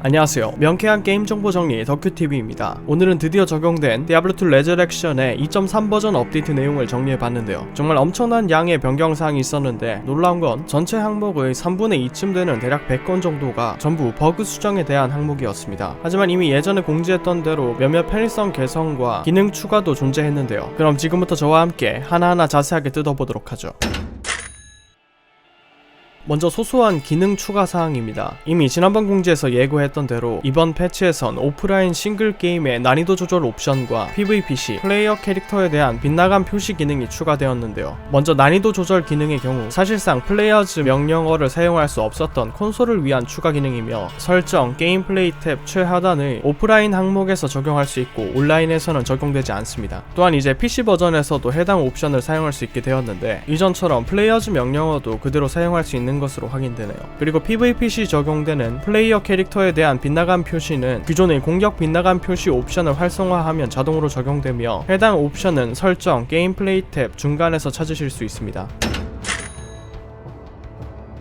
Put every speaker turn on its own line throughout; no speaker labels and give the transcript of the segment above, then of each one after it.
안녕하세요. 명쾌한 게임 정보 정리 덕큐TV입니다. 오늘은 드디어 적용된 디아블로2 레저렉션의 2.3 버전 업데이트 내용을 정리해봤는데요. 정말 엄청난 양의 변경사항이 있었는데 놀라운 건 전체 항목의 3분의 2쯤 되는 대략 100건 정도가 전부 버그 수정에 대한 항목이었습니다. 하지만 이미 예전에 공지했던 대로 몇몇 편의성 개선과 기능 추가도 존재했는데요. 그럼 지금부터 저와 함께 하나하나 자세하게 뜯어보도록 하죠. 먼저 소소한 기능 추가 사항입니다. 이미 지난번 공지에서 예고했던 대로 이번 패치에선 오프라인 싱글 게임의 난이도 조절 옵션과 PVPC 플레이어 캐릭터에 대한 빗나간 표시 기능이 추가되었는데요. 먼저 난이도 조절 기능의 경우 사실상 플레이어즈 명령어를 사용할 수 없었던 콘솔을 위한 추가 기능이며 설정, 게임 플레이 탭 최하단의 오프라인 항목에서 적용할 수 있고 온라인에서는 적용되지 않습니다. 또한 이제 PC 버전에서도 해당 옵션을 사용할 수 있게 되었는데 이전처럼 플레이어즈 명령어도 그대로 사용할 수 있는 것으로 확인되네요. 그리고 PVPC 적용되는 플레이어 캐릭터에 대한 빗나간 표시는 기존의 공격 빗나간 표시 옵션을 활성화하면 자동으로 적용되며 해당 옵션은 설정, 게임 플레이 탭 중간에서 찾으실 수 있습니다.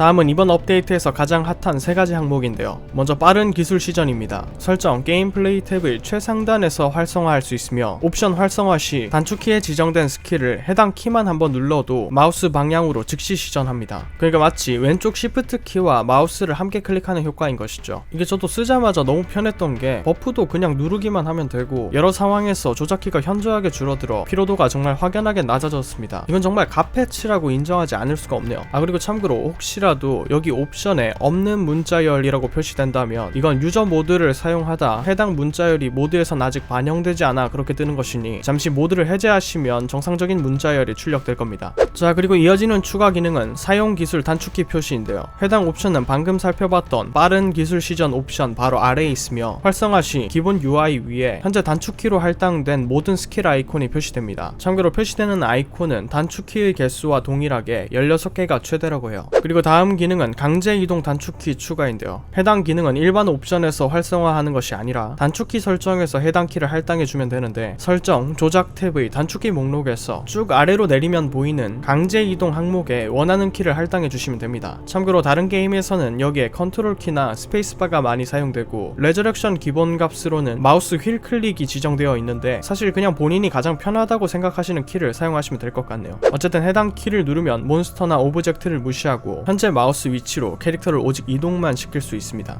다음은 이번 업데이트에서 가장 핫한 세 가지 항목인데요. 먼저 빠른 기술 시전입니다. 설정 게임 플레이 탭을 최상단에서 활성화할 수 있으며 옵션 활성화 시 단축키에 지정된 스킬을 해당 키만 한번 눌러도 마우스 방향으로 즉시 시전합니다. 그러니까 마치 왼쪽 시프트 키와 마우스를 함께 클릭하는 효과인 것이죠. 이게 저도 쓰자마자 너무 편했던 게 버프도 그냥 누르기만 하면 되고 여러 상황에서 조작키가 현저하게 줄어들어 피로도가 정말 확연하게 낮아졌습니다. 이건 정말 갓패치라고 인정하지 않을 수가 없네요. 아 그리고 참고로 혹시라 도 여기 옵션에 없는 문자열이라고 표시된다면 이건 유저 모드를 사용하다 해당 문자열이 모드에선 아직 반영되지 않아 그렇게 뜨는 것이니 잠시 모드를 해제하시면 정상적인 문자열이 출력될 겁니다. 자 그리고 이어지는 추가 기능은 사용 기술 단축키 표시인데요. 해당 옵션은 방금 살펴봤던 빠른 기술 시전 옵션 바로 아래에 있으며 활성화 시 기본 UI 위에 현재 단축키로 할당된 모든 스킬 아이콘이 표시됩니다. 참고로 표시되는 아이콘은 단축키의 개수와 동일하게 16개가 최대라고 해요. 그리고 다음 기능은 강제 이동 단축키 추가인데요. 해당 기능은 일반 옵션에서 활성화하는 것이 아니라 단축키 설정에서 해당 키를 할당해주면 되는데 설정, 조작 탭의 단축키 목록에서 쭉 아래로 내리면 보이는 강제 이동 항목에 원하는 키를 할당해 주시면 됩니다. 참고로 다른 게임에서는 여기에 컨트롤 키나 스페이스바가 많이 사용되고 레저렉션 기본 값으로는 마우스 휠 클릭이 지정되어 있는데 사실 그냥 본인이 가장 편하다고 생각하시는 키를 사용하시면 될 것 같네요. 어쨌든 해당 키를 누르면 몬스터나 오브젝트를 무시하고 현재 마우스 위치로 캐릭터를 오직 이동만 시킬 수 있습니다.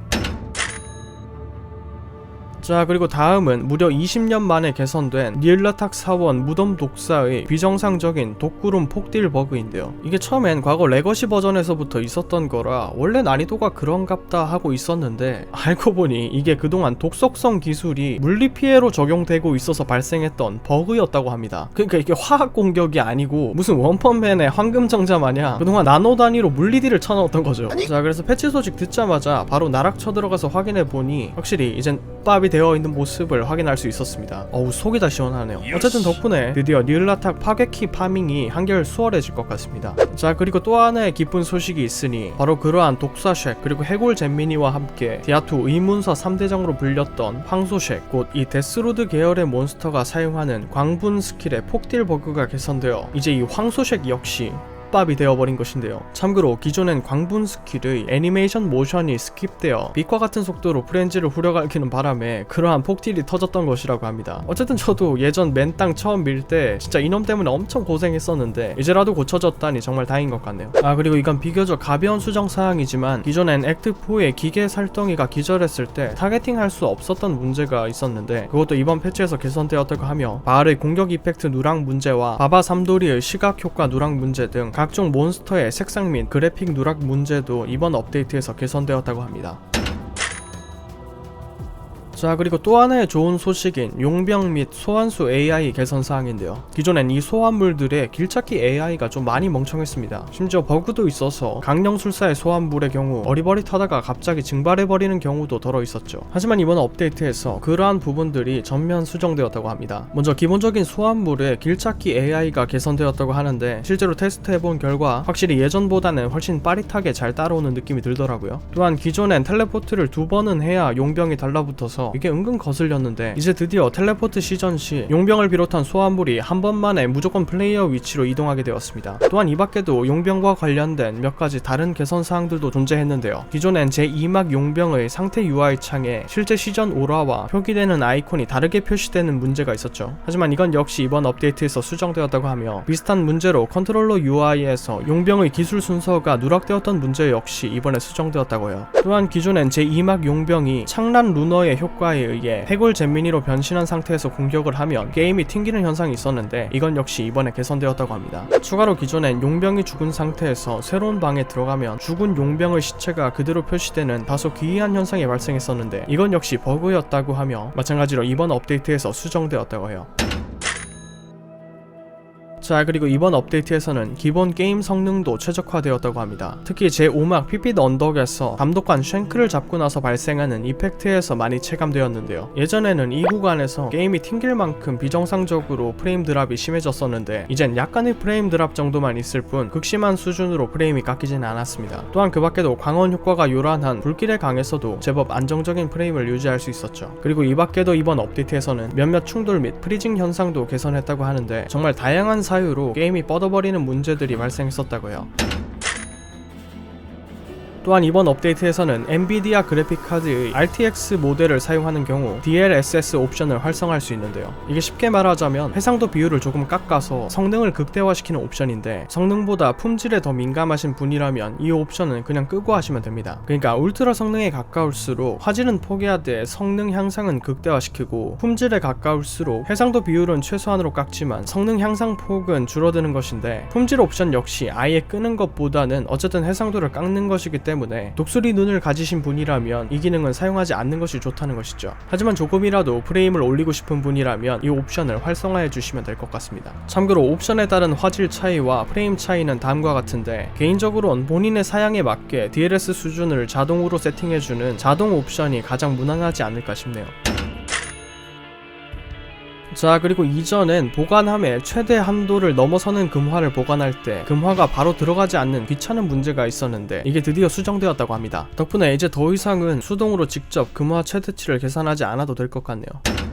자 그리고 다음은 무려 20년 만에 개선된 닐라탁 사원 무덤 독사의 비정상적인 독구름 폭딜 버그인데요. 이게 처음엔 과거 레거시 버전에서부터 있었던 거라 원래 난이도가 그런갑다 하고 있었는데 알고 보니 이게 그동안 독속성 기술이 물리 피해로 적용되고 있어서 발생했던 버그였다고 합니다. 그러니까 이게 화학 공격이 아니고 무슨 원펀맨의 황금정자 마냥 그동안 나노 단위로 물리딜을 쳐넣었던 거죠. 자 그래서 패치 소식 듣자마자 바로 나락 쳐들어가서 확인해 보니 확실히 이젠 밥이 되어 있는 모습을 확인할 수 있었습니다. 어우 속이 다 시원하네요. 어쨌든 덕분에 드디어 닐라탁 파괴키 파밍이 한결 수월해질 것 같습니다. 자 그리고 또 하나의 기쁜 소식이 있으니 바로 그러한 독사쉑 그리고 해골 잼미니와 함께 디아투 의문서 3대장으로 불렸던 황소쉑 곧 이 데스로드 계열의 몬스터가 사용하는 광분 스킬의 폭딜 버그가 개선되어 이제 이 황소쉑 역시 밥이 되어버린 것인데요. 참고로 기존엔 광분 스킬의 애니메이션 모션이 스킵되어 빛과 같은 속도로 프렌즈를 후려갈기는 바람에 그러한 폭딜이 터졌던 것이라고 합니다. 어쨌든 저도 예전 맨땅 처음 밀 때 진짜 이놈 때문에 엄청 고생했었는데 이제라도 고쳐졌다니 정말 다행인 것 같네요. 아 그리고 이건 비교적 가벼운 수정 사항이지만 기존엔 액트4의 기계 살덩이가 기절했을 때 타겟팅 할 수 없었던 문제가 있었는데 그것도 이번 패치에서 개선되었다고 하며 바알의 공격 이펙트 누락 문제와 바바 삼도리의 시각 효과 누락 문제 등 각종 몬스터의 색상 및 그래픽 누락 문제도 이번 업데이트에서 개선되었다고 합니다. 자 그리고 또 하나의 좋은 소식인 용병 및 소환수 AI 개선 사항인데요. 기존엔 이 소환물들의 길찾기 AI가 좀 많이 멍청했습니다. 심지어 버그도 있어서 강령술사의 소환물의 경우 어리버리타다가 갑자기 증발해버리는 경우도 덜어 있었죠. 하지만 이번 업데이트에서 그러한 부분들이 전면 수정되었다고 합니다. 먼저 기본적인 소환물의 길찾기 AI가 개선되었다고 하는데 실제로 테스트해본 결과 확실히 예전보다는 훨씬 빠릿하게 잘 따라오는 느낌이 들더라고요. 또한 기존엔 텔레포트를 두 번은 해야 용병이 달라붙어서 이게 은근 거슬렸는데 이제 드디어 텔레포트 시전 시 용병을 비롯한 소환물이 한 번만에 무조건 플레이어 위치로 이동하게 되었습니다. 또한 이 밖에도 용병과 관련된 몇 가지 다른 개선 사항들도 존재했는데요. 기존엔 제2막 용병의 상태 UI 창에 실제 시전 오라와 표기되는 아이콘이 다르게 표시되는 문제가 있었죠. 하지만 이건 역시 이번 업데이트에서 수정되었다고 하며 비슷한 문제로 컨트롤러 UI에서 용병의 기술 순서가 누락되었던 문제 역시 이번에 수정되었다고 해요. 또한 기존엔 제2막 용병이 창란 루너의 효과 에 의해 해골 잼미니로 변신한 상태에서 공격을 하면 게임이 튕기는 현상이 있었는데 이건 역시 이번에 개선되었다고 합니다. 추가로 기존엔 용병이 죽은 상태에서 새로운 방에 들어가면 죽은 용병의 시체가 그대로 표시되는 다소 기이한 현상이 발생했었는데 이건 역시 버그였다고 하며 마찬가지로 이번 업데이트에서 수정되었다고 해요. 자 그리고 이번 업데이트에서는 기본 게임 성능도 최적화되었다고 합니다. 특히 제5막 피핏 언덕에서 감독관 쉔크를 잡고 나서 발생하는 이펙트에서 많이 체감되었는데요. 예전에는 이 구간에서 게임이 튕길 만큼 비정상적으로 프레임 드랍이 심해졌었는데 이젠 약간의 프레임 드랍 정도만 있을 뿐 극심한 수준으로 프레임이 깎이진 않았습니다. 또한 그 밖에도 광원 효과가 요란한 불길의 강에서도 제법 안정적인 프레임을 유지할 수 있었죠. 그리고 이 밖에도 이번 업데이트에서는 몇몇 충돌 및 프리징 현상도 개선했다고 하는데 정말 다양한 사유 로 게임이 뻗어버리는 문제들이 발생했었다고 해요. 또한 이번 업데이트에서는 엔비디아 그래픽카드의 RTX 모델을 사용하는 경우 DLSS 옵션을 활성화할 수 있는데요. 이게 쉽게 말하자면 해상도 비율을 조금 깎아서 성능을 극대화시키는 옵션인데 성능보다 품질에 더 민감하신 분이라면 이 옵션은 그냥 끄고 하시면 됩니다. 그러니까 울트라 성능에 가까울수록 화질은 포기하되 성능 향상은 극대화시키고 품질에 가까울수록 해상도 비율은 최소한으로 깎지만 성능 향상 폭은 줄어드는 것인데 품질 옵션 역시 아예 끄는 것보다는 어쨌든 해상도를 깎는 것이기 때문에 때문에 독수리 눈을 가지신 분이라면 이 기능은 사용하지 않는 것이 좋다는 것이죠. 하지만 조금이라도 프레임을 올리고 싶은 분이라면 이 옵션을 활성화해 주시면 될 것 같습니다. 참고로 옵션에 따른 화질 차이와 프레임 차이는 다음과 같은데 개인적으로는 본인의 사양에 맞게 DLS 수준을 자동으로 세팅해주는 자동 옵션이 가장 무난하지 않을까 싶네요. 자 그리고 이전엔 보관함에 최대 한도를 넘어서는 금화를 보관할 때 금화가 바로 들어가지 않는 귀찮은 문제가 있었는데 이게 드디어 수정되었다고 합니다. 덕분에 이제 더 이상은 수동으로 직접 금화 최대치를 계산하지 않아도 될 것 같네요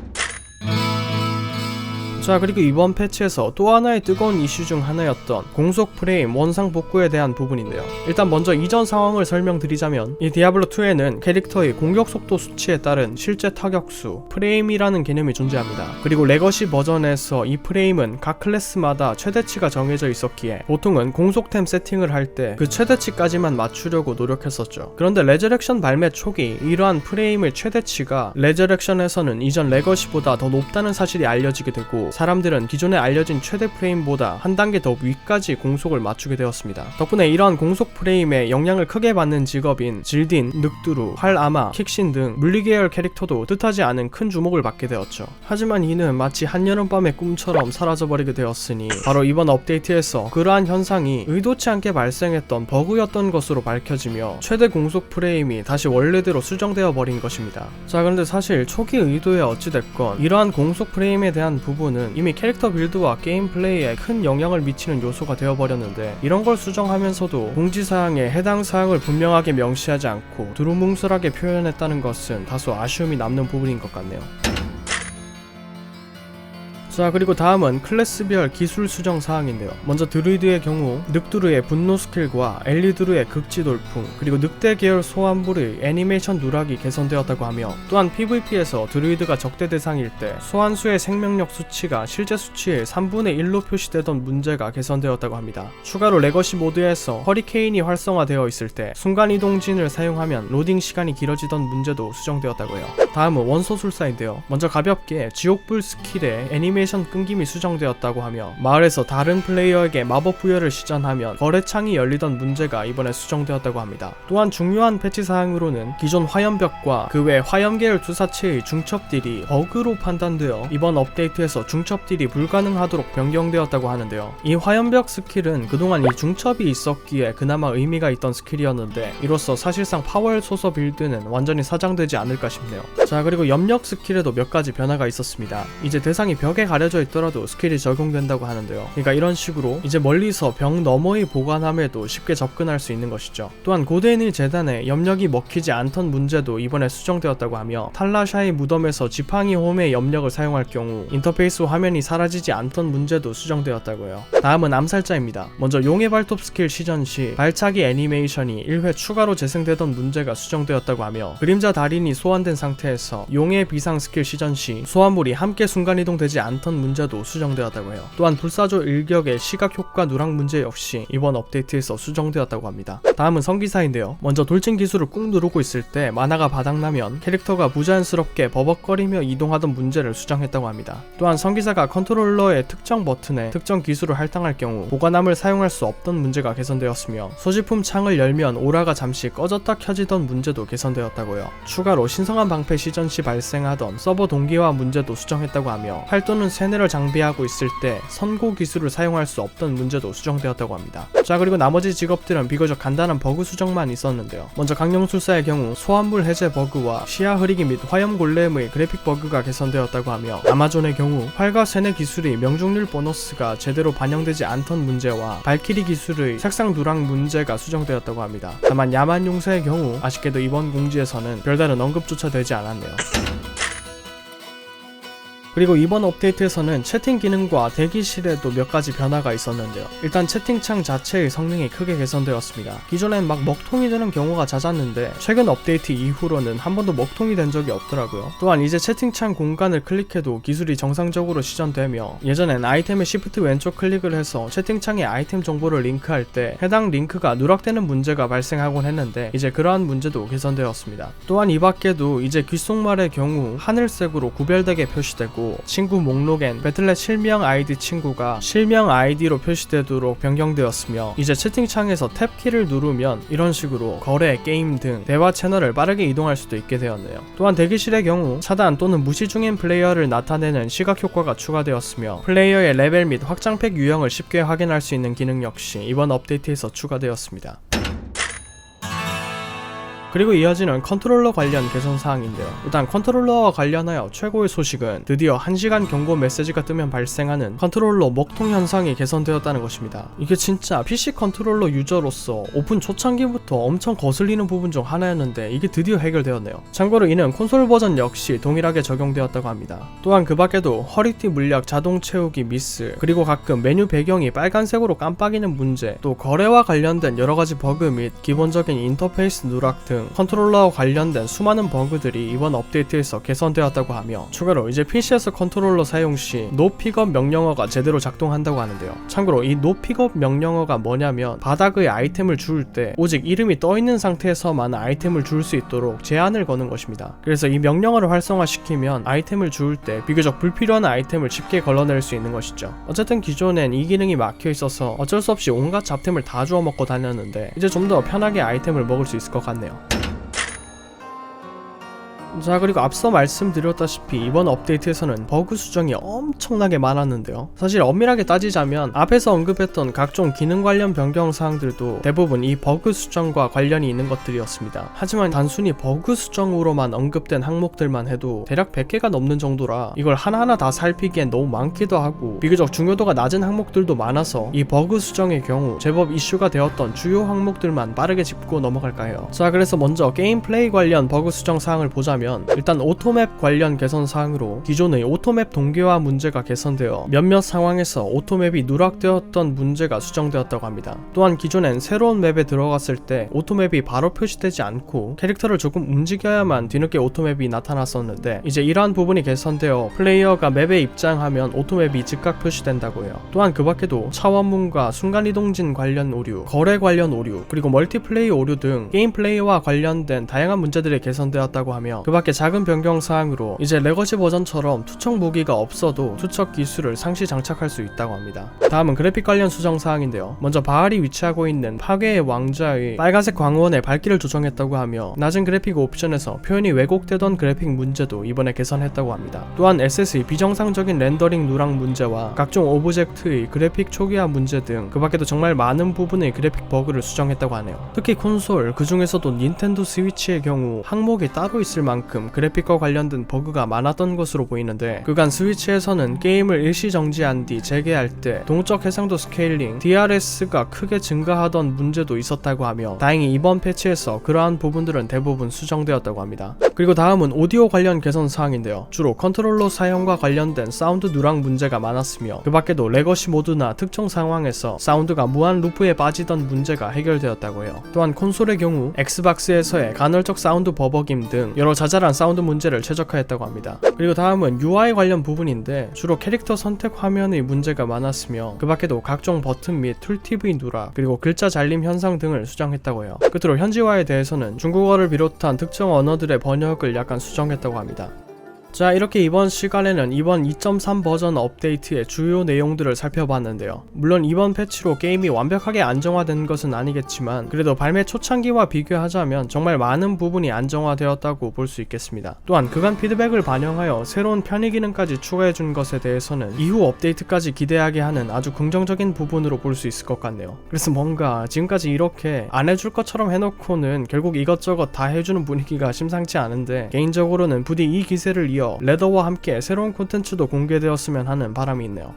자 그리고 이번 패치에서 또 하나의 뜨거운 이슈 중 하나였던 공속 프레임 원상 복구에 대한 부분인데요. 일단 먼저 이전 상황을 설명드리자면 이 디아블로2에는 캐릭터의 공격 속도 수치에 따른 실제 타격수 프레임이라는 개념이 존재합니다. 그리고 레거시 버전에서 이 프레임은 각 클래스마다 최대치가 정해져 있었기에 보통은 공속템 세팅을 할 때 그 최대치까지만 맞추려고 노력했었죠. 그런데 레저렉션 발매 초기 이러한 프레임의 최대치가 레저렉션에서는 이전 레거시보다 더 높다는 사실이 알려지게 되고 사람들은 기존에 알려진 최대 프레임보다 한 단계 더 위까지 공속을 맞추게 되었습니다. 덕분에 이러한 공속 프레임에 영향을 크게 받는 직업인 질딘, 늑두루, 활아마, 킥신 등 물리계열 캐릭터도 뜻하지 않은 큰 주목을 받게 되었죠. 하지만 이는 마치 한여름밤의 꿈처럼 사라져버리게 되었으니 바로 이번 업데이트에서 그러한 현상이 의도치 않게 발생했던 버그였던 것으로 밝혀지며 최대 공속 프레임이 다시 원래대로 수정되어 버린 것입니다. 자 그런데 사실 초기 의도에 어찌됐건 이러한 공속 프레임에 대한 부분은 이미 캐릭터 빌드와 게임 플레이에 큰 영향을 미치는 요소가 되어버렸는데 이런 걸 수정하면서도 공지사항에 해당 사항을 분명하게 명시하지 않고 두루뭉술하게 표현했다는 것은 다소 아쉬움이 남는 부분인 것 같네요. 자 그리고 다음은 클래스별 기술 수정 사항인데요. 먼저 드루이드의 경우 늑두르의 분노 스킬과 엘리드루의 극지 돌풍 그리고 늑대 계열 소환물의 애니메이션 누락이 개선되었다고 하며 또한 PVP에서 드루이드가 적대 대상일 때 소환수의 생명력 수치가 실제 수치의 3분의 1로 표시되던 문제가 개선되었다고 합니다. 추가로 레거시 모드에서 허리케인이 활성화되어 있을 때 순간이동진을 사용하면 로딩 시간이 길어지던 문제도 수정되었다고 해요. 다음은 원소술사인데요. 먼저 가볍게 지옥불 스킬의 애니메이션 애니메이션 끊김이 수정되었다고 하며 마을에서 다른 플레이어에게 마법 부여를 시전하면 거래창이 열리던 문제가 이번에 수정되었다고 합니다. 또한 중요한 패치 사항으로는 기존 화염벽과 그 외 화염 계열 투사체의 중첩 딜이 버그로 판단되어 이번 업데이트에서 중첩 딜이 불가능하도록 변경되었다고 하는데요. 이 화염벽 스킬은 그동안 이 중첩이 있었기에 그나마 의미가 있던 스킬이었는데 이로써 사실상 파월 소서 빌드는 완전히 사장되지 않을까 싶네요. 자 그리고 염력 스킬에도 몇 가지 변화가 있었습니다. 이제 대상이 벽에 가 가려져 있더라도 스킬이 적용된다고 하는데요. 그러니까 이런 식으로 이제 멀리서 벽 너머의 보관함에도 쉽게 접근할 수 있는 것이죠. 또한 고대인의 재단에 염력이 먹히지 않던 문제도 이번에 수정되었다고 하며 탈라샤의 무덤에서 지팡이 홈의 염력을 사용할 경우 인터페이스 화면이 사라지지 않던 문제도 수정되었다고 요. 다음은 암살자입니다. 먼저 용의 발톱 스킬 시전 시 발차기 애니메이션이 1회 추가로 재생되던 문제가 수정되었다고 하며 그림자 달인이 소환된 상태에서 용의 비상 스킬 시전 시 소환물이 함께 순간이동되지 않던 문제도 수정되었다고 해요. 또한 불사조 일격의 시각 효과 누락 문제 역시 이번 업데이트에서 수정되었다고 합니다. 다음은 성기사인데요. 먼저 돌진 기술을 꾹 누르고 있을 때 만화가 바닥나면 캐릭터가 부자연스럽게 버벅거리며 이동하던 문제를 수정했다고 합니다. 또한 성기사가 컨트롤러의 특정 버튼에 특정 기술을 할당할 경우 보관함을 사용할 수 없던 문제가 개선되었으며 소지품 창을 열면 오라가 잠시 꺼졌다 켜지던 문제도 개선되었다고요. 추가로 신성한 방패 시전 시 발생하던 서버 동기화 문제도 수정했다고 하며 활도는 세뇌를 장비하고 있을 때 선고 기술을 사용할 수 없던 문제도 수정되었다고 합니다. 자 그리고 나머지 직업들은 비교적 간단한 버그 수정만 있었는데요. 먼저 강령술사의 경우 소환물 해제 버그와 시야 흐리기 및 화염 골렘의 그래픽 버그가 개선되었다고 하며 아마존의 경우 활과 세뇌 기술이 명중률 보너스가 제대로 반영되지 않던 문제와 발키리 기술의 색상 누락 문제가 수정되었다고 합니다. 다만 야만 용사의 경우 아쉽게도 이번 공지에서는 별다른 언급조차 되지 않았네요. 그리고 이번 업데이트에서는 채팅 기능과 대기실에도 몇 가지 변화가 있었는데요. 일단 채팅창 자체의 성능이 크게 개선되었습니다. 기존엔 막 먹통이 되는 경우가 잦았는데 최근 업데이트 이후로는 한 번도 먹통이 된 적이 없더라고요. 또한 이제 채팅창 공간을 클릭해도 기술이 정상적으로 시전되며 예전엔 아이템의 시프트 왼쪽 클릭을 해서 채팅창에 아이템 정보를 링크할 때 해당 링크가 누락되는 문제가 발생하곤 했는데 이제 그러한 문제도 개선되었습니다. 또한 이 밖에도 이제 귓속말의 경우 하늘색으로 구별되게 표시되고 친구 목록엔 배틀넷 실명 아이디 친구가 실명 아이디로 표시되도록 변경되었으며 이제 채팅창에서 탭키를 누르면 이런 식으로 거래, 게임 등 대화 채널을 빠르게 이동할 수도 있게 되었네요. 또한 대기실의 경우 차단 또는 무시 중인 플레이어를 나타내는 시각 효과가 추가되었으며 플레이어의 레벨 및 확장팩 유형을 쉽게 확인할 수 있는 기능 역시 이번 업데이트에서 추가되었습니다. 그리고 이어지는 컨트롤러 관련 개선 사항인데요. 일단 컨트롤러와 관련하여 최고의 소식은 드디어 1시간 경고 메시지가 뜨면 발생하는 컨트롤러 먹통 현상이 개선되었다는 것입니다. 이게 진짜 PC 컨트롤러 유저로서 오픈 초창기부터 엄청 거슬리는 부분 중 하나였는데 이게 드디어 해결되었네요. 참고로 이는 콘솔 버전 역시 동일하게 적용되었다고 합니다. 또한 그 밖에도 허리띠 물약 자동 채우기 미스, 그리고 가끔 메뉴 배경이 빨간색으로 깜빡이는 문제, 또 거래와 관련된 여러 가지 버그 및 기본적인 인터페이스 누락 등 컨트롤러와 관련된 수많은 버그들이 이번 업데이트에서 개선되었다고 하며 추가로 이제 PC에서 컨트롤러 사용 시 노픽업 명령어가 제대로 작동한다고 하는데요. 참고로 이 노픽업 명령어가 뭐냐면 바닥의 아이템을 주울 때 오직 이름이 떠 있는 상태에서만 아이템을 줄 수 있도록 제한을 거는 것입니다. 그래서 이 명령어를 활성화시키면 아이템을 주울 때 비교적 불필요한 아이템을 쉽게 걸러낼 수 있는 것이죠. 어쨌든 기존엔 이 기능이 막혀 있어서 어쩔 수 없이 온갖 잡템을 다 주워 먹고 다녔는데 이제 좀 더 편하게 아이템을 먹을 수 있을 것 같네요. 자 그리고 앞서 말씀드렸다시피 이번 업데이트에서는 버그 수정이 엄청나게 많았는데요. 사실 엄밀하게 따지자면 앞에서 언급했던 각종 기능 관련 변경 사항들도 대부분 이 버그 수정과 관련이 있는 것들이었습니다. 하지만 단순히 버그 수정으로만 언급된 항목들만 해도 대략 100개가 넘는 정도라 이걸 하나하나 다 살피기엔 너무 많기도 하고 비교적 중요도가 낮은 항목들도 많아서 이 버그 수정의 경우 제법 이슈가 되었던 주요 항목들만 빠르게 짚고 넘어갈까 해요. 자 그래서 먼저 게임 플레이 관련 버그 수정 사항을 보자면 일단 오토맵 관련 개선 사항으로 기존의 오토맵 동기화 문제가 개선되어 몇몇 상황에서 오토맵이 누락되었던 문제가 수정되었다고 합니다. 또한 기존엔 새로운 맵에 들어갔을 때 오토맵이 바로 표시되지 않고 캐릭터를 조금 움직여야만 뒤늦게 오토맵이 나타났었는데 이제 이러한 부분이 개선되어 플레이어가 맵에 입장하면 오토맵이 즉각 표시된다고 해요. 또한 그 밖에도 차원문과 순간이동진 관련 오류, 거래 관련 오류, 그리고 멀티플레이 오류 등 게임 플레이와 관련된 다양한 문제들이 개선되었다고 하며 그 밖에 작은 변경 사항으로 이제 레거시 버전처럼 투척 무기가 없어도 투척 기술을 상시 장착할 수 있다고 합니다. 다음은 그래픽 관련 수정 사항인데요. 먼저 바알이 위치하고 있는 파괴의 왕자의 빨간색 광원의 밝기를 조정했다고 하며 낮은 그래픽 옵션에서 표현이 왜곡되던 그래픽 문제도 이번에 개선했다고 합니다. 또한 SS의 비정상적인 렌더링 누락 문제와 각종 오브젝트의 그래픽 초기화 문제 등 그 밖에도 정말 많은 부분의 그래픽 버그를 수정했다고 하네요. 특히 콘솔 그 중에서도 닌텐도 스위치의 경우 항목이 따로 있을 만큼 만큼 그래픽과 관련된 버그가 많았던 것으로 보이는데 그간 스위치에서는 게임을 일시 정지한 뒤 재개할 때 동적 해상도 스케일링 DRS가 크게 증가하던 문제도 있었다고 하며 다행히 이번 패치에서 그러한 부분들은 대부분 수정되었다고 합니다. 그리고 다음은 오디오 관련 개선 사항인데요. 주로 컨트롤러 사용과 관련된 사운드 누락 문제가 많았으며 그 밖에도 레거시 모드나 특정 상황에서 사운드가 무한 루프에 빠지던 문제가 해결되었다고 해요. 또한 콘솔의 경우 엑스박스에서의 간헐적 사운드 버벅임 등 여러 자 잘한 사운드 문제를 최적화했다고 합니다. 그리고 다음은 UI 관련 부분인데 주로 캐릭터 선택 화면의 문제가 많았으며 그 밖에도 각종 버튼 및 툴팁의 누락 그리고 글자 잘림 현상 등을 수정했다고 해요. 끝으로 현지화에 대해서는 중국어를 비롯한 특정 언어들의 번역을 약간 수정했다고 합니다. 자 이렇게 이번 시간에는 이번 2.3 버전 업데이트의 주요 내용들을 살펴봤는데요. 물론 이번 패치로 게임이 완벽하게 안정화된 것은 아니겠지만 그래도 발매 초창기와 비교하자면 정말 많은 부분이 안정화되었다고 볼 수 있겠습니다. 또한 그간 피드백을 반영하여 새로운 편의 기능까지 추가해준 것에 대해서는 이후 업데이트까지 기대하게 하는 아주 긍정적인 부분으로 볼 수 있을 것 같네요. 그래서 뭔가 지금까지 이렇게 안 해줄 것처럼 해놓고는 결국 이것저것 다 해주는 분위기가 심상치 않은데 개인적으로는 부디 이 기세를 이어 레더와 함께 새로운 콘텐츠도 공개되었으면 하는 바람이 있네요.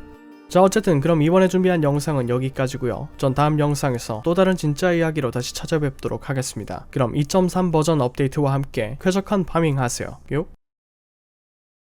자 어쨌든 그럼 이번에 준비한 영상은 여기까지고요. 전 다음 영상에서 또 다른 진짜 이야기로 다시 찾아뵙도록 하겠습니다. 그럼 2.3 버전 업데이트와 함께 쾌적한 파밍 하세요. 요.